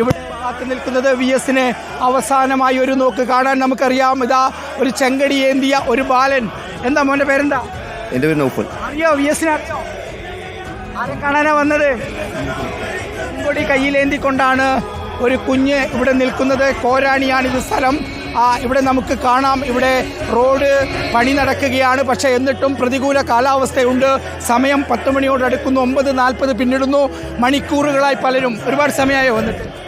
ഇവിടെ കാത്തു നിൽക്കുന്നത് വി എസിന് അവസാനമായി ഒരു നോക്ക് കാണാൻ നമുക്കറിയാം. ഇതാ ഒരു ചെങ്കടി ഏന്തിയ ഒരു ബാലൻ. എന്താ മോന്റെ പേരെന്താ? എന്റെ പേര് നൗഫൽ. അറിയോ വി എസിനെ അറിയോ? ആരെ കാണാനാ വന്നത്? ചെങ്കൊടി കയ്യിലേന്തിക്കൊണ്ടാണ് ഒരു കുഞ്ഞ് ഇവിടെ നിൽക്കുന്നത്. കോരാണിയാണ് ഇത് സ്ഥലം. ആ ഇവിടെ നമുക്ക് കാണാം. ഇവിടെ റോഡ് പണി നടക്കുകയാണ്. പക്ഷേ എന്നിട്ടും പ്രതികൂല കാലാവസ്ഥയുണ്ട്. സമയം പത്ത് മണിയോട് അടുക്കുന്നു. ഒമ്പത് നാൽപ്പത് പിന്നിടുന്നു. മണിക്കൂറുകളായി പലരും. ഒരുപാട് സമയമായോ വന്നിട്ട്.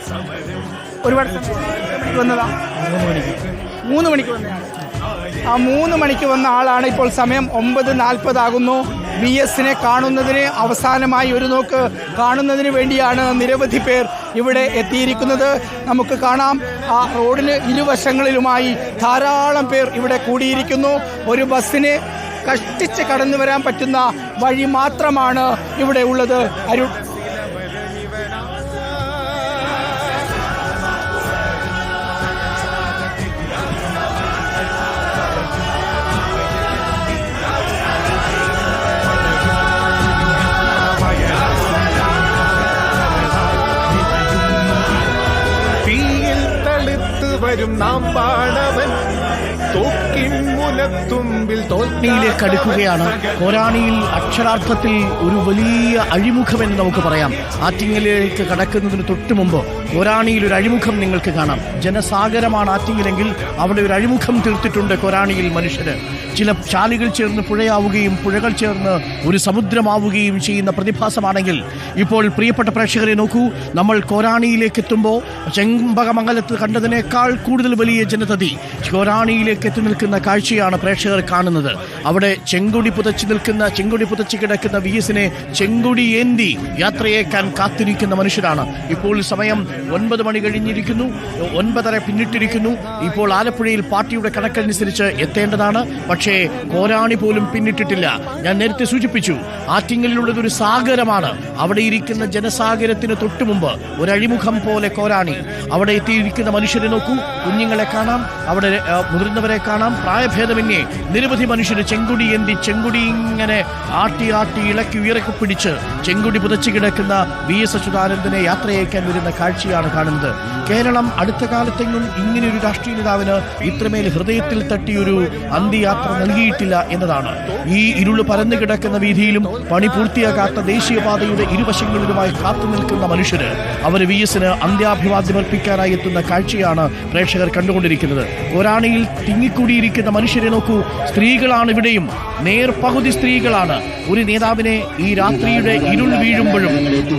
ഒരുപാട് മണിക്ക് വന്നതാ? മൂന്ന് മണിക്ക് വന്നതാണ് ആ മൂന്ന് മണിക്ക് വന്ന ആളാണ് ഇപ്പോൾ സമയം ഒമ്പത് നാൽപ്പതാകുന്നു വി എസിനെ കാണുന്നതിന് അവസാനമായി ഒരു നോക്ക് കാണുന്നതിന് വേണ്ടിയാണ് നിരവധി പേർ ഇവിടെ എത്തിയിരിക്കുന്നത്. നമുക്ക് കാണാം. ആ റോഡിന് ഇരുവശങ്ങളിലുമായി ധാരാളം പേർ ഇവിടെ കൂടിയിരിക്കുന്നു. ഒരു ബസ്സിന് കഷ്ടിച്ച് കടന്നു വരാൻ പറ്റുന്ന വഴി മാത്രമാണ് ഇവിടെ ഉള്ളത്. അരു വരും നാം പാടവൻ. തോക്കിൻ മുനത്തുമ്പിൽ കോരാണിയിലേക്ക് അടുക്കുകയാണ്. കോരാണിയിൽ അക്ഷരാർത്ഥത്തിൽ ഒരു വലിയ അഴിമുഖമെന്ന് നമുക്ക് പറയാം. ആറ്റിങ്ങലിലേക്ക് കടക്കുന്നതിന് തൊട്ടു മുമ്പ് കോരാണിയിൽ ഒരു അഴിമുഖം നിങ്ങൾക്ക് കാണാം. ജനസാഗരമാണ് ആറ്റിങ്ങലെങ്കിൽ അവിടെ ഒരു അഴിമുഖം തീർത്തിട്ടുണ്ട് കോരാണിയിൽ മനുഷ്യര്. ചില ചാലുകൾ ചേർന്ന് പുഴയാവുകയും പുഴകൾ ചേർന്ന് ഒരു സമുദ്രമാവുകയും ചെയ്യുന്ന പ്രതിഭാസമാണെങ്കിൽ ഇപ്പോൾ പ്രിയപ്പെട്ട പ്രേക്ഷകരെ നോക്കൂ നമ്മൾ കോരാണിയിലേക്ക് എത്തുമ്പോൾ ചെമ്പകമംഗലത്ത് കണ്ടതിനേക്കാൾ കൂടുതൽ വലിയ ജനതതി കോരാണിയിലേക്ക് എത്തി നിൽക്കുന്ന കാഴ്ചയാണ് പ്രേക്ഷകർ കാണുന്നത്. അവിടെ ചെങ്കൊടി പുതച്ച് നിൽക്കുന്ന ചെങ്കൊടി പുതച്ച് കിടക്കുന്ന വി എസിനെ ചെങ്കൊടി ഏന്തി യാത്രയേക്കാൻ കാത്തിരിക്കുന്ന മനുഷ്യരാണ്. ഇപ്പോൾ സമയം ഒൻപത് മണി കഴിഞ്ഞിരിക്കുന്നു ഒൻപതര പിന്നിട്ടിരിക്കുന്നു. ഇപ്പോൾ ആലപ്പുഴയിൽ പാർട്ടിയുടെ കണക്കനുസരിച്ച് എത്തേണ്ടതാണ്. പക്ഷേ കോരാണി പോലും പിന്നിട്ടിട്ടില്ല. ഞാൻ നേരത്തെ സൂചിപ്പിച്ചു ആറ്റിങ്ങലിലുള്ളത് ഒരു സാഗരമാണ്. അവിടെ ഇരിക്കുന്ന ജനസാഗരത്തിന് തൊട്ടുമുമ്പ് ഒരു അഴിമുഖം പോലെ കോരാണി. അവിടെ എത്തിയിരിക്കുന്ന മനുഷ്യരെ നോക്കൂ കുഞ്ഞുങ്ങളെ കാണാം അവിടെ മുതിർന്നവരെ കാണാം. പ്രായഭേദമന്യേ നിരവധി മനുഷ്യർ ചെങ്കുടി എന്തി ചെങ്കുടി ഇങ്ങനെ ആട്ടി ആട്ടി ഇളക്കി ഉയരക്കി പിടിച്ച് ചെങ്കുടി പുതച്ചു കിടക്കുന്ന വി എസ് അച്യുതാനന്ദനെ യാത്രയേക്കാൻ വരുന്ന കാഴ്ചയാണ് കാണുന്നത്. കേരളം അടുത്ത കാലത്തെങ്ങും ഇങ്ങനെ ഒരു രാഷ്ട്രീയ നേതാവിന് ഇത്രമേൽ ഹൃദയത്തിൽ തട്ടിയൊരു അന്ത്യയാത്ര നൽകിയിട്ടില്ല എന്നതാണ്. ഈ ഇരുൾ പരന്നു കിടക്കുന്ന വീതിയിലും പണി പൂർത്തിയാക്കാത്ത ദേശീയപാതയുടെ ഇരുവശങ്ങളിലുമായി കാത്തു നിൽക്കുന്ന മനുഷ്യര് അവർ വി എസിന് അന്ത്യാഭിവാദ്യമർപ്പിക്കാനായി എത്തുന്ന കാഴ്ചയാണ് പ്രേക്ഷകർ കണ്ടുകൊണ്ടിരിക്കുന്നത്. ഒരാണിയിൽ തിങ്ങിക്കൂടിയിരിക്കുന്ന മനുഷ്യരെ നോക്കൂ. സ്ത്രീകളാണ് ഇവിടെയും. നേർപകുതി സ്ത്രീകളാണ്. ഒരു നേതാവിനെ ഈ രാത്രിയുടെ ഇരുൾ വീഴുമ്പോഴും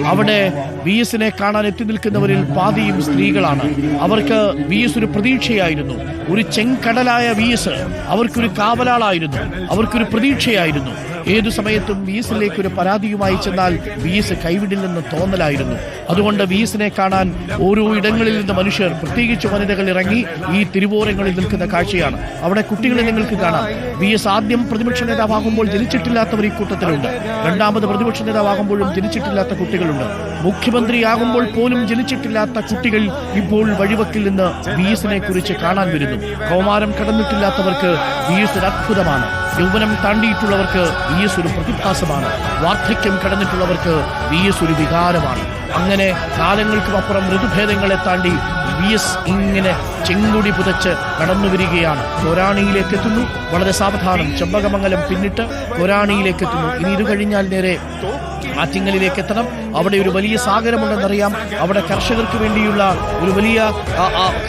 അവിടെ വി എസിനെ കാണാൻ എത്തി നിൽക്കുന്നവരിൽ പാതിയും സ്ത്രീകളാണ്. അവർക്ക് വി എസ് ഒരു പ്രതീക്ഷയായിരുന്നു. ഒരു ചെങ്കടലായ വി എസ് അവർക്കൊരു കാവലാളായിരുന്നു അവർക്കൊരു പ്രതീക്ഷയായിരുന്നു. ഏതു സമയത്തും വി എസിലേക്ക് ഒരു പരാതിയുമായി ചെന്നാൽ വി എസ് കൈവിടില്ലെന്ന് തോന്നലായിരുന്നു. അതുകൊണ്ട് വി എസിനെ കാണാൻ ഓരോ ഇടങ്ങളിൽ നിന്ന് മനുഷ്യർ പ്രത്യേകിച്ച് വനിതകൾ ഇറങ്ങി ഈ തിരുവോരങ്ങളിൽ നിൽക്കുന്ന കാഴ്ചയാണ്. അവിടെ കുട്ടികളെ നിങ്ങൾക്ക് കാണാം. വി എസ് ആദ്യം പ്രതിപക്ഷ നേതാവാകുമ്പോൾ ജനിച്ചിട്ടില്ലാത്തവർ ഈ കൂട്ടത്തിലുണ്ട്. രണ്ടാമത് പ്രതിപക്ഷ നേതാവാകുമ്പോഴും ജനിച്ചിട്ടില്ലാത്ത കുട്ടികളുണ്ട്. മുഖ്യമന്ത്രിയാകുമ്പോൾ പോലും ജനിച്ചിട്ടില്ലാത്ത കുട്ടികൾ ഇപ്പോൾ വഴിവക്കിൽ നിന്ന് വി എസിനെ കുറിച്ച് കാണാൻ വരുന്നു. കൗമാരം കടന്നിട്ടില്ലാത്തവർക്ക് വി എസ് ഒരു അത്ഭുതമാണ്. യൗവനം താണ്ടിയിട്ടുള്ളവർക്ക് വി എസ് ഒരു പ്രതിഭാസമാണ്. വാർദ്ധക്യം കടന്നിട്ടുള്ളവർക്ക് വി എസ് ഒരു വികാരമാണ്. അങ്ങനെ കാലങ്ങൾക്കും അപ്പുറം ഋതുഭേദങ്ങളെ താണ്ടി വി എസ് ഇങ്ങനെ ചെങ്കുടി പുതച്ച് കടന്നു വരികയാണ് കൊരാണിയിലേക്ക് എത്തുന്നു. വളരെ സാവധാനം ചെമ്പകമംഗലം പിന്നിട്ട് കൊരാണിയിലേക്ക് എത്തുന്നു. ഇനി ഇത് കഴിഞ്ഞാൽ നേരെ ആറ്റിങ്ങലിലേക്ക് എത്തണം. അവിടെ ഒരു വലിയ സാഗരമുണ്ടെന്നറിയാം. അവിടെ കർഷകർക്ക് വേണ്ടിയുള്ള ഒരു വലിയ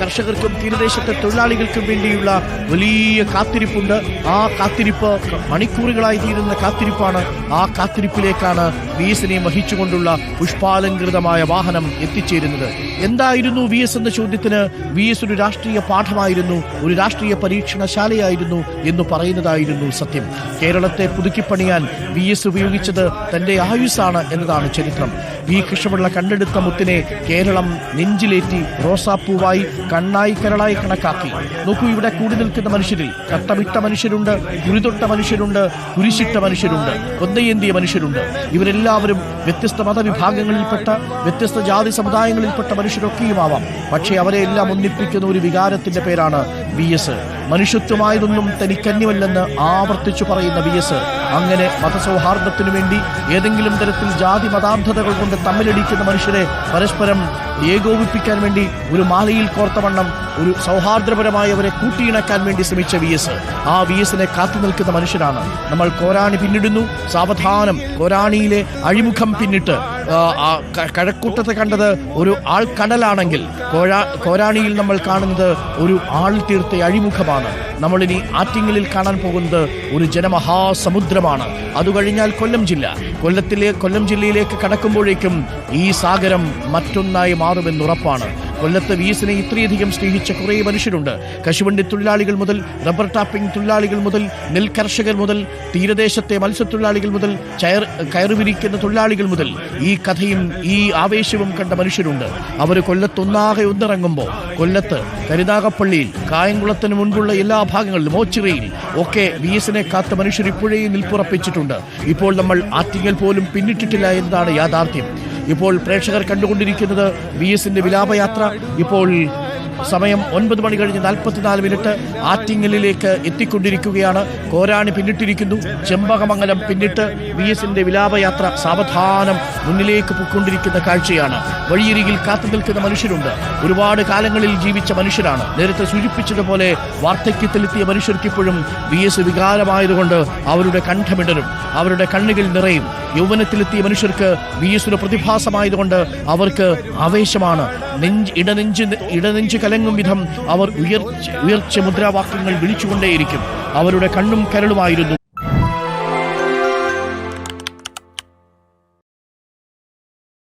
കർഷകർക്കും തീരദേശത്തെ തൊഴിലാളികൾക്കും വേണ്ടിയുള്ള വലിയ കാത്തിരിപ്പുണ്ട്. ആ കാത്തിരിപ്പ് മണിക്കൂറുകളായി തീരുന്ന കാത്തിരിപ്പാണ്. ആ കാത്തിരിപ്പിലേക്കാണ് വി എസിനെ വഹിച്ചുകൊണ്ടുള്ള പുഷ്പാലങ്കൃതമായ വാഹനം എത്തിച്ചേരുന്നത്. എന്തായിരുന്നു വി എസ് എന്ന ചോദ്യത്തിന്? വി എസ് ഒരു രാഷ്ട്രീയ പാഠമായിരുന്നു ഒരു രാഷ്ട്രീയ പരീക്ഷണശാലയായിരുന്നു എന്ന് പറയുന്നതായിരുന്നു സത്യം. കേരളത്തെ പുതുക്കിപ്പണിയാൻ വി എസ് ഉപയോഗിച്ചത് തന്റെ ആയുസ്സാണ് എന്നതാണ് ചരിത്രം. വി കൃഷ്ണപിള്ള കണ്ടെടുത്ത മുത്തിനെ കേരളം നെഞ്ചിലേറ്റി റോസാപ്പൂവായി കണ്ണായി കരളായി കണക്കാക്കി. നോക്കൂ ഇവിടെ കൂടി നിൽക്കുന്ന മനുഷ്യരിൽ കട്ടമിട്ട മനുഷ്യരുണ്ട് ഗുരുതൊട്ട മനുഷ്യരുണ്ട് കുരിശിട്ട മനുഷ്യരുണ്ട് കൊന്തയേന്തിയ മനുഷ്യരുണ്ട്. ഇവരെല്ലാവരും വ്യത്യസ്ത മതവിഭാഗങ്ങളിൽപ്പെട്ട വ്യത്യസ്ത ജാതി സമുദായങ്ങളിൽപ്പെട്ട മനുഷ്യരൊക്കെയുമാവാം. പക്ഷേ അവരെ എല്ലാം ഒന്നിപ്പിക്കുന്ന ഒരു വികാരത്തിന്റെ പേരാണ് വി എസ്. മനുഷ്യത്വമായതൊന്നും തനിക്കന്യമല്ലെന്ന് ആവർത്തിച്ചു പറയുന്ന വി എസ്. അങ്ങനെ മതസൗഹാർദ്ദത്തിനു വേണ്ടി ഏതെങ്കിലും തരത്തിൽ ജാതി മതാന്ധതകൾ കൊണ്ട് തമ്മിലടിക്കുന്ന മനുഷ്യരെ പരസ്പരം ഏകോപിപ്പിക്കാൻ വേണ്ടി ഒരു മാലയിൽ കോർത്തവണ്ണം ഒരു സൗഹാർദ്ദപരമായവരെ കൂട്ടിയിണക്കാൻ വേണ്ടി ശ്രമിച്ച വി എസ്. ആ വി എസിനെ കാത്തു നിൽക്കുന്ന മനുഷ്യരാണ്. നമ്മൾ കോരാണി പിന്നിടുന്നു സാവധാനം കോരാണിയിലെ അഴിമുഖം പിന്നിട്ട് കഴക്കൂട്ടത്ത് കണ്ടത് ഒരു ആൾക്കടലാണെങ്കിൽ കോഴാ കോരാണിയിൽ നമ്മൾ കാണുന്നത് ഒരു ആൾ തീർത്ത അഴിമുഖമാണ്. നമ്മളിനി ആറ്റിങ്ങലിൽ കാണാൻ പോകുന്നത് ഒരു ജനമഹാസമുദ്രമാണ്. അത് കഴിഞ്ഞാൽ കൊല്ലം ജില്ല. കൊല്ലത്തിലെ കൊല്ലം ജില്ലയിലേക്ക് കടക്കുമ്പോഴേക്കും ഈ സാഗരം മറ്റൊന്നായി മാറുമെന്നുറപ്പാണ്. കൊല്ലത്ത് വീസിനെ ഇത്രയധികം സ്നേഹിച്ച കുറേ മനുഷ്യരുണ്ട്. കശുവണ്ടി തൊഴിലാളികൾ മുതൽ റബ്ബർ ടാപ്പിംഗ് തൊഴിലാളികൾ മുതൽ നെൽ കർഷകർ മുതൽ തീരദേശത്തെ മത്സ്യത്തൊഴിലാളികൾ മുതൽ കയറുവിരിക്കുന്ന തൊഴിലാളികൾ മുതൽ ഈ കഥയും ഈ ആവേശവും കണ്ട മനുഷ്യരുണ്ട്. അവർ കൊല്ലത്തൊന്നാകെ ഒന്നിറങ്ങുമ്പോൾ കൊല്ലത്ത് കരുനാഗപ്പള്ളിയിൽ കായംകുളത്തിന് മുൻപുള്ള എല്ലാ ഭാഗങ്ങളിലും ഓച്ചിറയിൽ ഒക്കെ വി എസിനെ കാത്ത മനുഷ്യർ ഇപ്പോഴേ നിൽപ്പുറപ്പിച്ചിട്ടുണ്ട്. ഇപ്പോൾ നമ്മൾ ആറ്റിങ്ങൽ പോലും പിന്നിട്ടിട്ടില്ല എന്നതാണ് യാഥാർത്ഥ്യം. ഇപ്പോൾ പ്രേക്ഷകർ കണ്ടുകൊണ്ടിരിക്കുന്നത് വി എസിന്റെ വിലാപയാത്ര. ഇപ്പോൾ സമയം ഒൻപത് മണി കഴിഞ്ഞ് നാൽപ്പത്തിനാല് മിനിറ്റ് ആറ്റിങ്ങലിലേക്ക് എത്തിക്കൊണ്ടിരിക്കുകയാണ്. കോരാണി പിന്നിട്ടിരിക്കുന്നു. ചെമ്പകമംഗലം പിന്നിട്ട് വി എസിന്റെ വിലാപയാത്ര സാവധാനം മുന്നിലേക്ക് പൊക്കൊണ്ടിരിക്കുന്ന കാഴ്ചയാണ്. വഴിയരികിൽ കാത്തു നിൽക്കുന്ന മനുഷ്യരുണ്ട്. ഒരുപാട് കാലങ്ങളിൽ ജീവിച്ച മനുഷ്യരാണ്. നേരത്തെ സൂചിപ്പിച്ചതുപോലെ വാർദ്ധക്യത്തിലെത്തിയ മനുഷ്യർക്കിപ്പോഴും വി എസ് വികാരമായതുകൊണ്ട് അവരുടെ കണ്ഠമിടരും. അവരുടെ കണ്ണുകൾ നിറയും. യൗവനത്തിലെത്തിയ മനുഷ്യർക്ക് വി എസിന് പ്രതിഭാസമായതുകൊണ്ട് അവർക്ക് ആവേശമാണ്. നെഞ്ച് ഇടനെഞ്ച് ഇടനെഞ്ച് കലങ്ങും വിധം അവർ ഉയർച്ച ഉയർച്ച മുദ്രാവാക്യങ്ങൾ വിളിച്ചുകൊണ്ടേയിരിക്കും. അവരുടെ കണ്ണും കരളുമായിരുന്നു.